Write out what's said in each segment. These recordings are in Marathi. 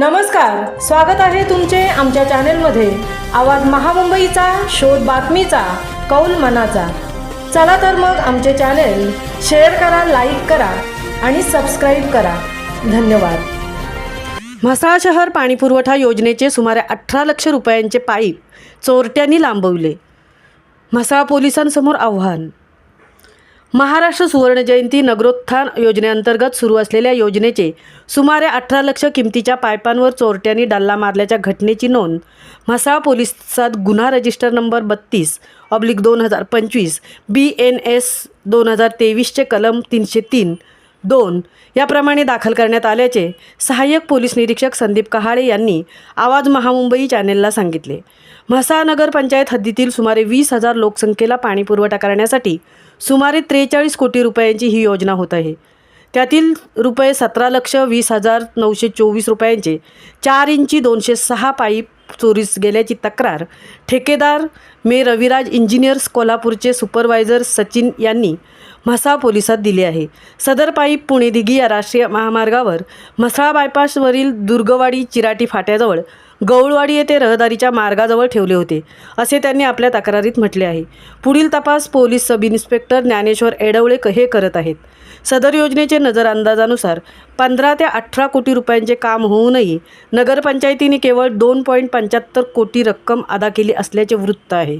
नमस्कार स्वागत आहे तुमचे आमच्या चॅनेलमध्ये. आवाज महामुंबईचा शोध बातमीचा कौल मनाचा. चला तर मग आमचे चॅनेल शेअर करा लाईक करा आणि सबस्क्राईब करा. धन्यवाद. म्हसाळ शहर पाणीपुरवठा योजनेचे सुमारे अठरा लक्ष रुपयांचे पाईप चोरट्यांनी लांबवले. म्हसाळ पोलिसांसमोर आव्हान महाराष्ट्र सुवर्णजयंती नगरोत्थान योजनेअंतर्गत सुरू असलेल्या योजनेचे सुमारे अठरा लक्ष किमतीच्या पायपांवर चोरट्यांनी डल्ला मारल्याच्या घटनेची नोंद. म्हसाळ पोलिसात गुन्हा रजिस्टर नंबर बत्तीस ऑब्लिक दोन हजार पंचवीस बी एन एस दोन हजार तेवीसचे कलम तीनशे तीन दोन याप्रमाणे दाखल करण्यात आल्याचे सहाय्यक पोलीस निरीक्षक संदीप कहाळे यांनी आवाज महामुंबई चॅनेलला सांगितले. म्हसाळ नगरपंचायत हद्दीतील सुमारे वीस हजार लोकसंख्येला पाणीपुरवठा करण्यासाठी सुमारे त्रेचाळीस कोटी रुपयांची ही योजना होत आहे. त्यातील रुपये सतरा लक्ष वीस हजार नऊशे चोवीस रुपयांचे चार इंची दोनशे सहा पाईप चोरीस गेल्याची तक्रार ठेकेदार मे रविराज इंजिनियर्स कोल्हापूरचे सुपरवायझर सचिन यांनी म्हसाळ पोलिसात दिली आहे. सदर पाईप पुणे दिघी या राष्ट्रीय महामार्गावर म्हसाळा बायपासवरील दुर्गवाडी चिराटी फाट्याजवळ गौळवाडी येथे रहदारीच्या मार्गाजवळ ठेवले होते असे त्यांनी आपल्या तक्रारीत म्हटले आहे. पुढील तपास police sub inspector Dnyaneshwar Edavale क- हे करत आहेत. सदर योजनेचे नजर अंदाजानुसार पंधरा ते अठरा कोटी रुपयांचे काम होऊनही नगरपंचायतीने केवळ दोन पॉईंट पंच्याहत्तर कोटी रक्कम अदा केली असल्याचे वृत्त आहे.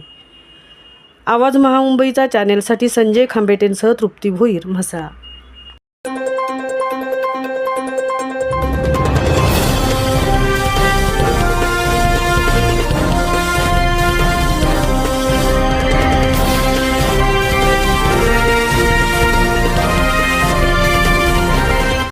आवाज महामुंबईचा चॅनेलसाठी संजय खांबेटेंसह तृप्ती भोईर म्हसळा.